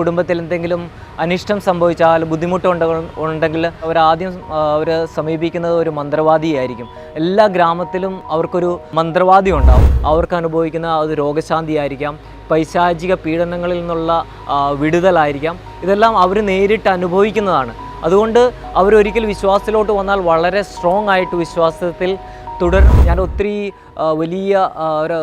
കുടുംബത്തിൽ എന്തെങ്കിലും അനിഷ്ടം സംഭവിച്ചാൽ ബുദ്ധിമുട്ടുണ്ട് ഉണ്ടെങ്കിൽ അവരാദ്യം അവർ സമീപിക്കുന്നത് ഒരു മന്ത്രവാദിയായിരിക്കും. എല്ലാ ഗ്രാമത്തിലും അവർക്കൊരു മന്ത്രവാദി ഉണ്ടാവും. അവർക്ക് അനുഭവിക്കുന്ന അത് രോഗശാന്തി ആയിരിക്കാം പൈശാചിക പീഡനങ്ങളിൽ നിന്നുള്ള വിടുതലായിരിക്കാം. ഇതെല്ലാം അവർ നേരിട്ട് അനുഭവിക്കുന്നതാണ്. അതുകൊണ്ട് അവരൊരിക്കൽ വിശ്വാസത്തിലോട്ട് വന്നാൽ വളരെ സ്ട്രോങ് ആയിട്ട് വിശ്വാസത്തിൽ തുടരും ഞാൻ ഒത്തിരി വലിയ ഒരു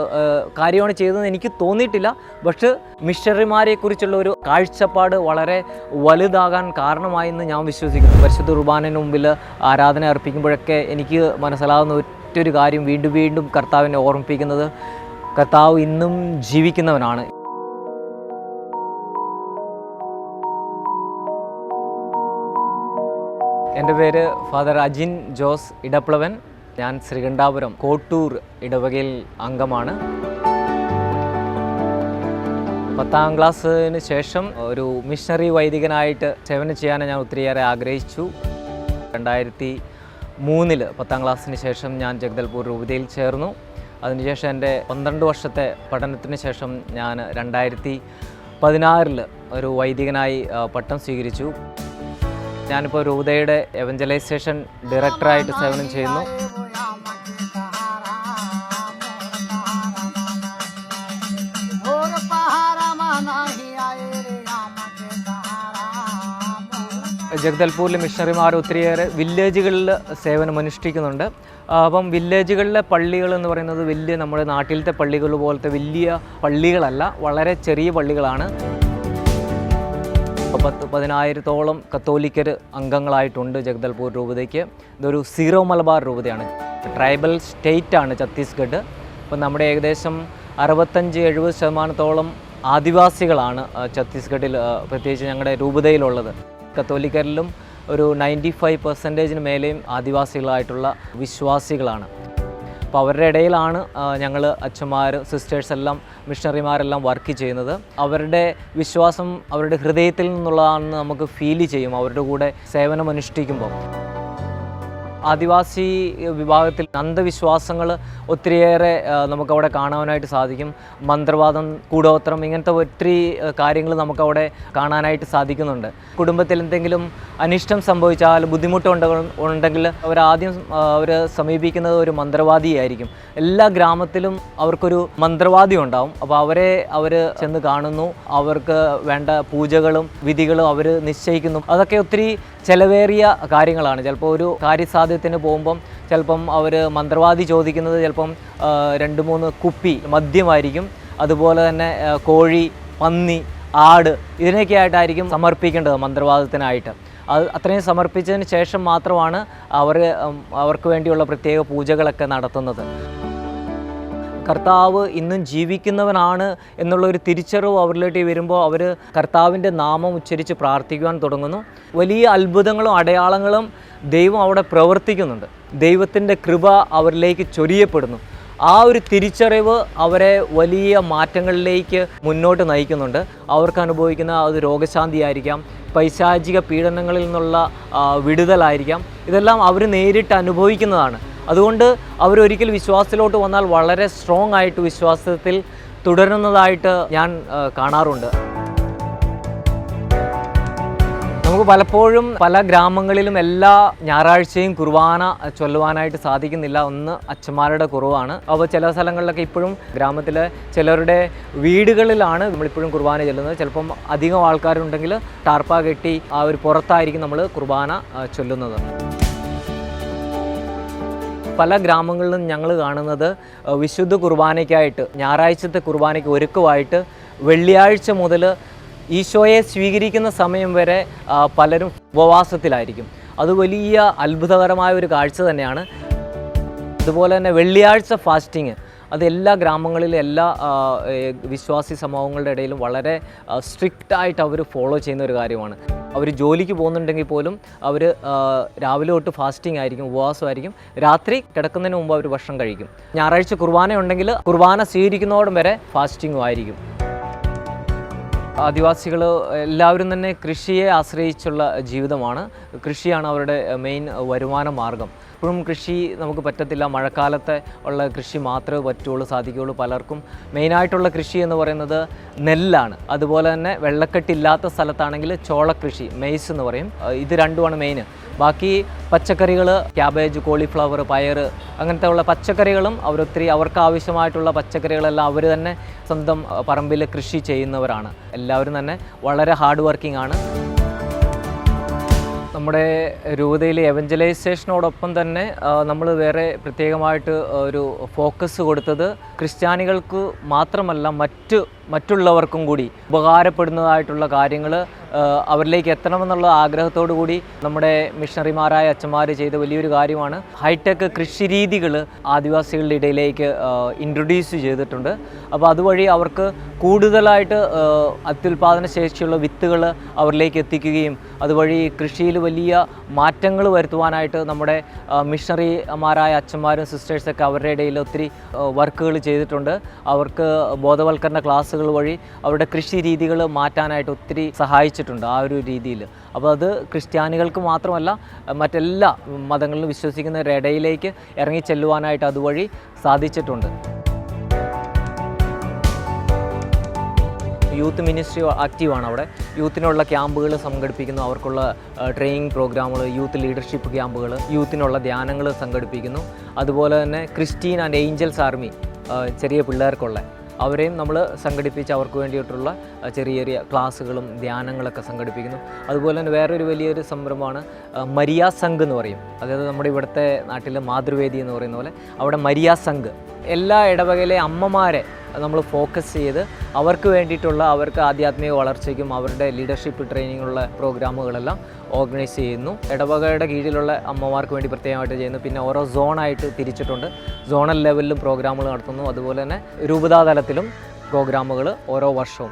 കാര്യമാണ് ചെയ്തതെന്ന് എനിക്ക് തോന്നിയിട്ടില്ല. പക്ഷേ മിഷണറിമാരെ കുറിച്ചുള്ള ഒരു കാഴ്ചപ്പാട് വളരെ വലുതാകാൻ കാരണമായെന്ന് ഞാൻ വിശ്വസിക്കുന്നു. പരിശുദ്ധ കുർബാനന് മുമ്പിൽ ആരാധന അർപ്പിക്കുമ്പോഴൊക്കെ എനിക്ക് മനസ്സിലാകുന്ന ഒറ്റൊരു കാര്യം വീണ്ടും വീണ്ടും കർത്താവിനെ ഓർമ്മിപ്പിക്കുന്നത് കർത്താവ് ഇന്നും ജീവിക്കുന്നവനാണ്. എന്റെ പേര് ഫാദർ അജിൻ ജോസ് ഇടപ്ലവൻ. ഞാൻ ശ്രീകണ്ഠാപുരം കോട്ടൂർ ഇടവകയിൽ അംഗമാണ്. പത്താം ക്ലാസ്സിന് ശേഷം ഒരു മിഷണറി വൈദികനായിട്ട് സേവനം ചെയ്യാൻ ഞാൻ ഒത്തിരിയേറെ ആഗ്രഹിച്ചു. രണ്ടായിരത്തി മൂന്നിൽ പത്താം ക്ലാസ്സിന് ശേഷം ഞാൻ ജഗദൽപൂർ രൂപതയിൽ ചേർന്നു. അതിനുശേഷം എന്റെ പന്ത്രണ്ട് വർഷത്തെ പഠനത്തിന് ശേഷം ഞാൻ രണ്ടായിരത്തി പതിനാറിൽ ഒരു വൈദികനായി പട്ടം സ്വീകരിച്ചു. ഞാനിപ്പോൾ രൂപതയുടെ എവഞ്ചലൈസേഷൻ ഡയറക്ടറായിട്ട് സേവനം ചെയ്യുന്നു. ജഗദൽപൂരിലെ മിഷണറിമാർ ഒത്തിരിയേറെ വില്ലേജുകളിൽ സേവനം അനുഷ്ഠിക്കുന്നുണ്ട്. അപ്പം വില്ലേജുകളിലെ പള്ളികൾ എന്ന് പറയുന്നത് വലിയ നമ്മുടെ നാട്ടിലത്തെ പള്ളികൾ പോലത്തെ വലിയ പള്ളികളല്ല വളരെ ചെറിയ പള്ളികളാണ്. പത്ത് പതിനായിരത്തോളം കത്തോലിക്കർ അംഗങ്ങളായിട്ടുണ്ട് ജഗദൽപൂർ രൂപതയ്ക്ക്. ഇതൊരു സീറോ മലബാർ രൂപതയാണ്. ട്രൈബൽ സ്റ്റേറ്റ് ആണ് ഛത്തീസ്ഗഡ്. അപ്പം നമ്മുടെ ഏകദേശം അറുപത്തഞ്ച് എഴുപത് ശതമാനത്തോളം ആദിവാസികളാണ് ഛത്തീസ്ഗഡിൽ പ്രത്യേകിച്ച് ഞങ്ങളുടെ രൂപതയിലുള്ളത്. കത്തോലിക്കരിലും ഒരു നയന്റി ഫൈവ് പെർസെന്റേജിന് മേലെയും ആദിവാസികളായിട്ടുള്ള വിശ്വാസികളാണ്. അപ്പോൾ അവരുടെ ഇടയിലാണ് ഞങ്ങൾ അച്ഛന്മാർ സിസ്റ്റേഴ്സ് എല്ലാം മിഷണറിമാരെല്ലാം വർക്ക് ചെയ്യുന്നത്. അവരുടെ വിശ്വാസം അവരുടെ ഹൃദയത്തിൽ നിന്നുള്ളതാണെന്ന് നമുക്ക് ഫീൽ ചെയ്യും. അവരുടെ കൂടെ സേവനം അനുഷ്ഠിക്കുമ്പോൾ ആദിവാസി വിഭാഗത്തിൽ അന്ധവിശ്വാസങ്ങൾ ഒത്തിരിയേറെ നമുക്കവിടെ കാണാനായിട്ട് സാധിക്കും. മന്ത്രവാദം കൂടോത്രം ഇങ്ങനത്തെ ഒത്തിരി കാര്യങ്ങൾ നമുക്കവിടെ കാണാനായിട്ട് സാധിക്കുന്നുണ്ട്. കുടുംബത്തിൽ എന്തെങ്കിലും അനിഷ്ടം സംഭവിച്ചാൽ ബുദ്ധിമുട്ടുണ്ട് ഉണ്ടെങ്കിൽ അവരാദ്യം അവർ സമീപിക്കുന്നത് ഒരു മന്ത്രവാദിയായിരിക്കും. എല്ലാ ഗ്രാമത്തിലും അവർക്കൊരു മന്ത്രവാദി ഉണ്ടാവും. അപ്പോൾ അവരെ അവർ ചെന്ന് കാണുന്നു. അവർക്ക് വേണ്ട പൂജകളും വിധികളും അവർ നിശ്ചയിക്കുന്നു. അതൊക്കെ ഒത്തിരി ചിലവേറിയ കാര്യങ്ങളാണ്. ചിലപ്പോൾ ഒരു കാര്യസാധ്യത്തിന് പോകുമ്പം ചിലപ്പം അവർ മന്ത്രവാദി ചോദിക്കുന്നത് ചിലപ്പം രണ്ട് മൂന്ന് കുപ്പി മദ്യമായിരിക്കും. അതുപോലെ തന്നെ കോഴി പന്നി ആട് ഇതിനൊക്കെ ആയിട്ടായിരിക്കും സമർപ്പിക്കേണ്ടത് മന്ത്രവാദത്തിനായിട്ട്. അത് അത്രയും സമർപ്പിച്ചതിന് ശേഷം മാത്രമാണ് അവർ അവർക്ക് വേണ്ടിയുള്ള പ്രത്യേക പൂജകളൊക്കെ നടത്തുന്നത്. കർത്താവ് ഇന്നും ജീവിക്കുന്നവനാണ് എന്നുള്ള ഒരു തിരിച്ചറിവ് അവരിലേക്ക് വരുമ്പോൾ അവർ കർത്താവിന്റെ നാമം ഉച്ചരിച്ച് പ്രാർത്ഥിക്കുവാൻ തുടങ്ങുന്നു. വലിയ അത്ഭുതങ്ങളും അടയാളങ്ങളും ദൈവം അവിടെ പ്രവർത്തിക്കുന്നുണ്ട്. ദൈവത്തിന്റെ കൃപ അവരിലേക്ക് ചൊരിയപ്പെടുന്നു. ആ ഒരു തിരിച്ചറിവ് അവരെ വലിയ മാറ്റങ്ങളിലേക്ക് മുന്നോട്ട് നയിക്കുന്നുണ്ട്. അവർക്ക് അനുഭവിക്കുന്ന അത് രോഗശാന്തി ആയിരിക്കാം പൈശാചിക പീഡനങ്ങളിൽ നിന്നുള്ള വിടുതലായിരിക്കാം. ഇതെല്ലാം അവർ നേരിട്ട് അനുഭവിക്കുന്നതാണ്. അതുകൊണ്ട് അവരൊരിക്കൽ വിശ്വാസത്തിലോട്ട് വന്നാൽ വളരെ സ്ട്രോങ് ആയിട്ട് വിശ്വാസത്തിൽ തുടരുന്നതായിട്ട് ഞാൻ കാണാറുണ്ട്. നമുക്ക് പലപ്പോഴും പല ഗ്രാമങ്ങളിലും എല്ലാ ഞായറാഴ്ചയും കുർബാന ചൊല്ലുവാനായിട്ട് സാധിക്കുന്നില്ല ഒന്ന് അച്ഛന്മാരുടെ കുറവാണ്. അപ്പോൾ ചില സ്ഥലങ്ങളിലൊക്കെ ഇപ്പോഴും ഗ്രാമത്തിലെ ചിലരുടെ വീടുകളിലാണ് നമ്മളിപ്പോഴും കുർബാന ചൊല്ലുന്നത്. ചിലപ്പം അധികം ആൾക്കാരുണ്ടെങ്കിൽ ടാർപ്പ കെട്ടി ആ ഒരു പുറത്തായിരിക്കും നമ്മൾ കുർബാന ചൊല്ലുന്നത്. പല ഗ്രാമങ്ങളിലും ഞങ്ങൾ കാണുന്നത് വിശുദ്ധ കുർബാനയ്ക്കായിട്ട് ഞായറാഴ്ചത്തെ കുർബാനയ്ക്ക് ഒരുക്കമായിട്ട് വെള്ളിയാഴ്ച മുതൽ ഈശോയെ സ്വീകരിക്കുന്ന സമയം വരെ പലരും ഉപവാസത്തിലായിരിക്കും. അത് വലിയ അത്ഭുതകരമായ ഒരു കാഴ്ച തന്നെയാണ്. അതുപോലെ തന്നെ വെള്ളിയാഴ്ച ഫാസ്റ്റിങ് അത് എല്ലാ ഗ്രാമങ്ങളിലും എല്ലാ വിശ്വാസി സമൂഹങ്ങളുടെ ഇടയിലും വളരെ സ്ട്രിക്റ്റായിട്ട് അവർ ഫോളോ ചെയ്യുന്ന ഒരു കാര്യമാണ്. അവർ ജോലിക്ക് പോകുന്നുണ്ടെങ്കിൽ പോലും അവർ രാവിലെ തൊട്ട് ഫാസ്റ്റിംഗ് ആയിരിക്കും ഉപവാസമായിരിക്കും രാത്രി കിടക്കുന്നതിന് മുമ്പ് അവർ ഭക്ഷണം കഴിക്കും. ഞായറാഴ്ച കുർബാന ഉണ്ടെങ്കിൽ കുർബാന സ്വീകരിക്കുന്നതോടും വരെ ഫാസ്റ്റിംഗും ആയിരിക്കും. ആദിവാസികൾ എല്ലാവരും തന്നെ കൃഷിയെ ആശ്രയിച്ചുള്ള ജീവിതമാണ്. കൃഷിയാണ് അവരുടെ മെയിൻ വരുമാന മാർഗം. എപ്പോഴും കൃഷി നമുക്ക് പറ്റത്തില്ല. മഴക്കാലത്തെ ഉള്ള കൃഷി മാത്രമേ പറ്റുള്ളൂ സാധിക്കുകയുള്ളൂ പലർക്കും. മെയിനായിട്ടുള്ള കൃഷി എന്ന് പറയുന്നത് നെല്ലാണ്. അതുപോലെ തന്നെ വെള്ളക്കെട്ടില്ലാത്ത സ്ഥലത്താണെങ്കിൽ ചോളക്കൃഷി മെയ്സ് എന്ന് പറയും. ഇത് രണ്ടുമാണ് മെയിൻ ബാക്കി പച്ചക്കറികൾ ക്യാബേജ് കോളിഫ്ലവർ പയർ അങ്ങനത്തെ ഉള്ള പച്ചക്കറികളും അവരൊത്തിരി അവർക്ക് ആവശ്യമായിട്ടുള്ള പച്ചക്കറികളെല്ലാം അവർ തന്നെ സ്വന്തം പറമ്പിൽ കൃഷി ചെയ്യുന്നവരാണ്. എല്ലാവരും തന്നെ വളരെ ഹാർഡ് വർക്കിംഗ് ആണ്. നമ്മുടെ രൂപതയിലെ എവഞ്ചലൈസേഷനോടൊപ്പം തന്നെ നമ്മൾ വേറെ പ്രത്യേകമായിട്ട് ഒരു ഫോക്കസ് കൊടുത്തത് ക്രിസ്ത്യാനികൾക്ക് മാത്രമല്ല മറ്റ് മറ്റുള്ളവർക്കും കൂടി ഉപകാരപ്പെടുന്നതായിട്ടുള്ള കാര്യങ്ങൾ അവരിലേക്ക് എത്തണമെന്നുള്ള ആഗ്രഹത്തോടു കൂടി നമ്മുടെ മിഷണറിമാരായ അച്ഛന്മാർ ചെയ്ത വലിയൊരു കാര്യമാണ്. ഹൈടെക് കൃഷി രീതികൾ ആദിവാസികളുടെ ഇടയിലേക്ക് ഇൻട്രൊഡ്യൂസ് ചെയ്തിട്ടുണ്ട്. അപ്പോൾ അതുവഴി അവർക്ക് കൂടുതലായിട്ട് അത്യുൽപാദന ശേഷിയുള്ള വിത്തുകൾ അവരിലേക്ക് എത്തിക്കുകയും അതുവഴി കൃഷിയിൽ വലിയ മാറ്റങ്ങൾ വരുത്തുവാനായിട്ട് നമ്മുടെ മിഷണറിമാരായ അച്ഛന്മാരും സിസ്റ്റേഴ്സൊക്കെ അവരുടെ ഇടയിൽ ഒത്തിരി വർക്കുകൾ ചെയ്തിട്ടുണ്ട്. അവർക്ക് ബോധവൽക്കരണ ക്ലാസ്സുകൾ വഴി അവരുടെ കൃഷി രീതികൾ മാറ്റാനായിട്ട് ഒത്തിരി സഹായിച്ചിട്ടുണ്ട് ആ ഒരു രീതിയിൽ. അപ്പോൾ അത് ക്രിസ്ത്യാനികൾക്ക് മാത്രമല്ല മറ്റെല്ലാ മതങ്ങളിലും വിശ്വസിക്കുന്നവരുടെ ഇടയിലേക്ക് ഇറങ്ങി ചെല്ലുവാനായിട്ട് അതുവഴി സാധിച്ചിട്ടുണ്ട്. യൂത്ത് മിനിസ്ട്രി ആക്റ്റീവാണ് അവിടെ. യൂത്തിനുള്ള ക്യാമ്പുകൾ സംഘടിപ്പിക്കുന്നു. അവർക്കുള്ള ട്രെയിനിങ് പ്രോഗ്രാമുകൾ യൂത്ത് ലീഡർഷിപ്പ് ക്യാമ്പുകൾ യൂത്തിനുള്ള ധ്യാനങ്ങൾ സംഘടിപ്പിക്കുന്നു. അതുപോലെ തന്നെ ക്രിസ്റ്റീൻ ആൻഡ് ഏഞ്ചൽസ് ആർമി ചെറിയ പിള്ളേർക്കുള്ള അവരെയും നമ്മൾ സംഘടിപ്പിച്ച് അവർക്ക് വേണ്ടിയിട്ടുള്ള ചെറിയ ചെറിയ ക്ലാസ്സുകളും ധ്യാനങ്ങളൊക്കെ സംഘടിപ്പിക്കുന്നു. അതുപോലെ തന്നെ വേറൊരു വലിയൊരു സംരംഭമാണ് മരിയ സംഘ് എന്ന് പറയും. അതായത് നമ്മുടെ ഇവിടുത്തെ നാട്ടിലെ മാതൃവേദി എന്ന് പറയുന്ന പോലെ അവിടെ മരിയ സംഘ് എല്ലാ ഇടവകയിലെ അമ്മമാരെ നമ്മൾ ഫോക്കസ് ചെയ്ത് അവർക്ക് വേണ്ടിയിട്ടുള്ള അവർക്ക് ആധ്യാത്മിക വളർച്ചയ്ക്കും അവരുടെ ലീഡർഷിപ്പ് ട്രെയിനിങ്ങുള്ള പ്രോഗ്രാമുകളെല്ലാം ഓർഗനൈസ് ചെയ്യുന്നു. ഇടവകയുടെ കീഴിലുള്ള അമ്മമാർക്ക് വേണ്ടി പ്രത്യേകമായിട്ട് ചെയ്യുന്നു. പിന്നെ ഓരോ സോണായിട്ട് തിരിച്ചിട്ടുണ്ട്. സോണൽ ലെവലിലും പ്രോഗ്രാമുകൾ നടത്തുന്നു. അതുപോലെ തന്നെ രൂപതാ തലത്തിലും പ്രോഗ്രാമുകൾ ഓരോ വർഷവും.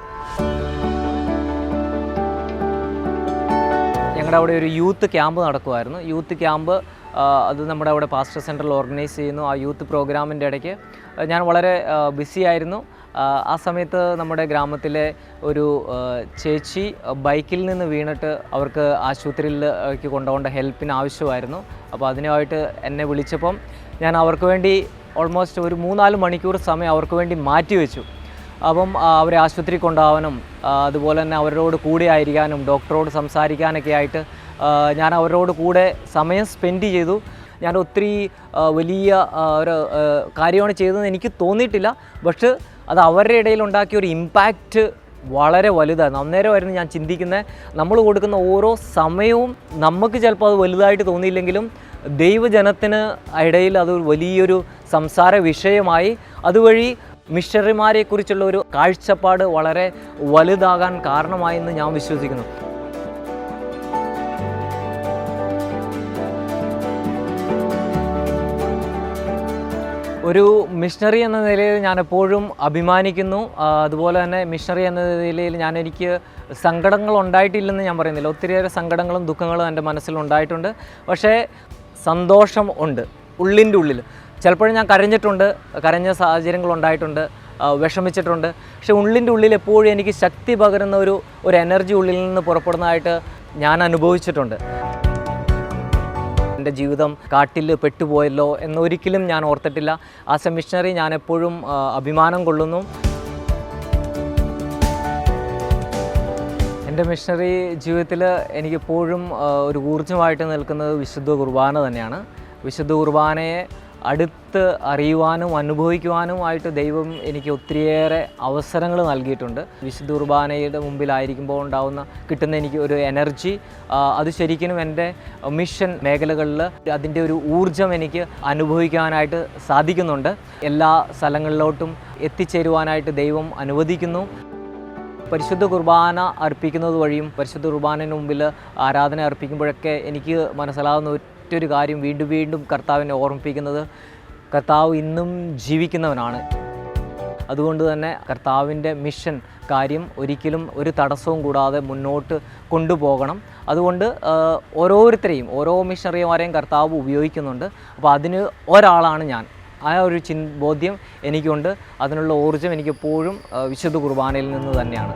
ഞങ്ങളുടെ അവിടെ ഒരു യൂത്ത് ക്യാമ്പ് നടക്കുമായിരുന്നു. യൂത്ത് ക്യാമ്പ് അത് നമ്മുടെ അവിടെ പാസ്റ്റർ സെന്ററിൽ ഓർഗനൈസ് ചെയ്യുന്നു ആ യൂത്ത് പ്രോഗ്രാമിന്റെ ഇടയ്ക്ക്. ഞാൻ വളരെ ബിസി ആയിരുന്നു. ആ, സമയത്ത് നമ്മുടെ ഗ്രാമത്തിലെ ഒരു ചേച്ചി ബൈക്കിൽ നിന്ന് വീണിട്ട് അവർക്ക് ആശുപത്രിയിലേക്ക് കൊണ്ടുപോകേണ്ട ഹെൽപ്പിന് ആവശ്യമായിരുന്നു. അപ്പോൾ അതിനുമായിട്ട് എന്നെ വിളിച്ചപ്പം ഞാൻ അവർക്ക് വേണ്ടി ഓൾമോസ്റ്റ് ഒരു മൂന്നാൽ മണിക്കൂർ സമയം അവർക്ക് വേണ്ടി മാറ്റിവെച്ചു അപ്പം അവരെ ആശുപത്രി കൊണ്ടുപോകാനും അതുപോലെ തന്നെ അവരോട് കൂടെ ആയിരിക്കാനും ഡോക്ടറോട് സംസാരിക്കാനൊക്കെ ആയിട്ട് ഞാൻ അവരോട് കൂടെ സമയം സ്പെൻഡ് ചെയ്തു. ഞാൻ ഒത്തിരി വലിയ ഒരു കാര്യമാണ് ചെയ്തതെന്ന് എനിക്ക് തോന്നിയിട്ടില്ല. പക്ഷെ അത് അവരുടെ ഇടയിൽ ഉണ്ടാക്കിയ ഒരു ഇമ്പാക്റ്റ് വളരെ വലുതാണ്. അന്നേരമായിരുന്നു ഞാൻ ചിന്തിക്കുന്നത് നമ്മൾ കൊടുക്കുന്ന ഓരോ സമയവും നമുക്ക് ചിലപ്പോൾ അത് വലുതായിട്ട് തോന്നിയില്ലെങ്കിലും ദൈവജനത്തിന് ഇടയിൽ അത് വലിയൊരു സംസാര വിഷയമായി. അതുവഴി മിഷണറിമാരെക്കുറിച്ചുള്ള ഒരു കാഴ്ചപ്പാട് വളരെ വലുതാകാൻ കാരണമായെന്ന് ഞാൻ വിശ്വസിക്കുന്നു. ഒരു മിഷണറി എന്ന നിലയിൽ ഞാൻ എപ്പോഴും അഭിമാനിക്കുന്നു അതുപോലെ തന്നെ മിഷണറി എന്ന നിലയിൽ ഞാൻ എനിക്ക് സങ്കടങ്ങൾ ഉണ്ടായിട്ടില്ലെന്ന് ഞാൻ പറയുന്നില്ല. ഒത്തിരിയേറെ സങ്കടങ്ങളും ദുഃഖങ്ങളും എന്റെ മനസ്സിൽ ഉണ്ടായിട്ടുണ്ട്. പക്ഷേ സന്തോഷം ഉണ്ട് ഉള്ളിന്റെ ഉള്ളിൽ. ചിലപ്പോഴും ഞാൻ കരഞ്ഞിട്ടുണ്ട് കരഞ്ഞ സാഹചര്യങ്ങൾ ഉണ്ടായിട്ടുണ്ട് വിഷമിച്ചിട്ടുണ്ട്. പക്ഷെ ഉള്ളിന്റെ ഉള്ളിൽ എപ്പോഴും എനിക്ക് ശക്തി പകരുന്ന ഒരു ഒരു എനർജി ഉള്ളിൽ നിന്ന് പുറപ്പെടുന്നതായിട്ട് ഞാൻ അനുഭവിച്ചിട്ടുണ്ട്. എന്റെ ജീവിതം കാട്ടിൽ പെട്ടുപോയല്ലോ എന്നൊരിക്കലും ഞാൻ ഓർത്തിട്ടില്ല. ആ എ ഞാൻ എപ്പോഴും അഭിമാനം കൊള്ളുന്നു. എന്റെ മിഷണറി ജീവിതത്തിൽ എനിക്കെപ്പോഴും ഒരു ഊർജമായിട്ട് നിൽക്കുന്നത് വിശുദ്ധ കുർബാന തന്നെയാണ്. വിശുദ്ധ കുർബാനയെ അടുത്ത് അറിയുവാനും അനുഭവിക്കുവാനും ആയിട്ട് ദൈവം എനിക്ക് ഒത്തിരിയേറെ അവസരങ്ങൾ നൽകിയിട്ടുണ്ട്. വിശുദ്ധ കുർബാനയുടെ മുമ്പിലായിരിക്കുമ്പോൾ ഉണ്ടാവുന്ന കിട്ടുന്ന എനിക്ക് ഒരു എനർജി അത് ശരിക്കും എന്റെ മിഷൻ മേഖലകളിൽ അതിന്റെ ഒരു ഊർജം എനിക്ക് അനുഭവിക്കാനായിട്ട് സാധിക്കുന്നുണ്ട്. എല്ലാ സ്ഥലങ്ങളിലോട്ടും എത്തിച്ചേരുവാനായിട്ട് ദൈവം അനുവദിക്കുന്നു. പരിശുദ്ധ കുർബാന അർപ്പിക്കുന്നത് വഴിയും പരിശുദ്ധ കുർബാനന് മുമ്പിൽ ആരാധന അർപ്പിക്കുമ്പോഴൊക്കെ എനിക്ക് മനസ്സിലാകുന്ന ഒറ്റൊരു കാര്യം വീണ്ടും വീണ്ടും കർത്താവിനെ ഓർമ്മിപ്പിക്കുന്നത് കർത്താവ് ഇന്നും ജീവിക്കുന്നവനാണ്. അതുകൊണ്ട് തന്നെ കർത്താവിന്റെ മിഷൻ കാര്യം ഒരിക്കലും ഒരു തടസ്സവും കൂടാതെ മുന്നോട്ട് കൊണ്ടുപോകണം. അതുകൊണ്ട് ഓരോരുത്തരെയും ഓരോ മിഷണറിമാരെയും കർത്താവ് ഉപയോഗിക്കുന്നുണ്ട്. അപ്പോൾ അതിന് ഒരാളാണ് ഞാൻ. ആ ഒരു ചിൻ ബോധ്യം എനിക്കുണ്ട്. അതിനുള്ള ഊർജം എനിക്കെപ്പോഴും വിശുദ്ധ കുർബാനയിൽ നിന്ന് തന്നെയാണ്.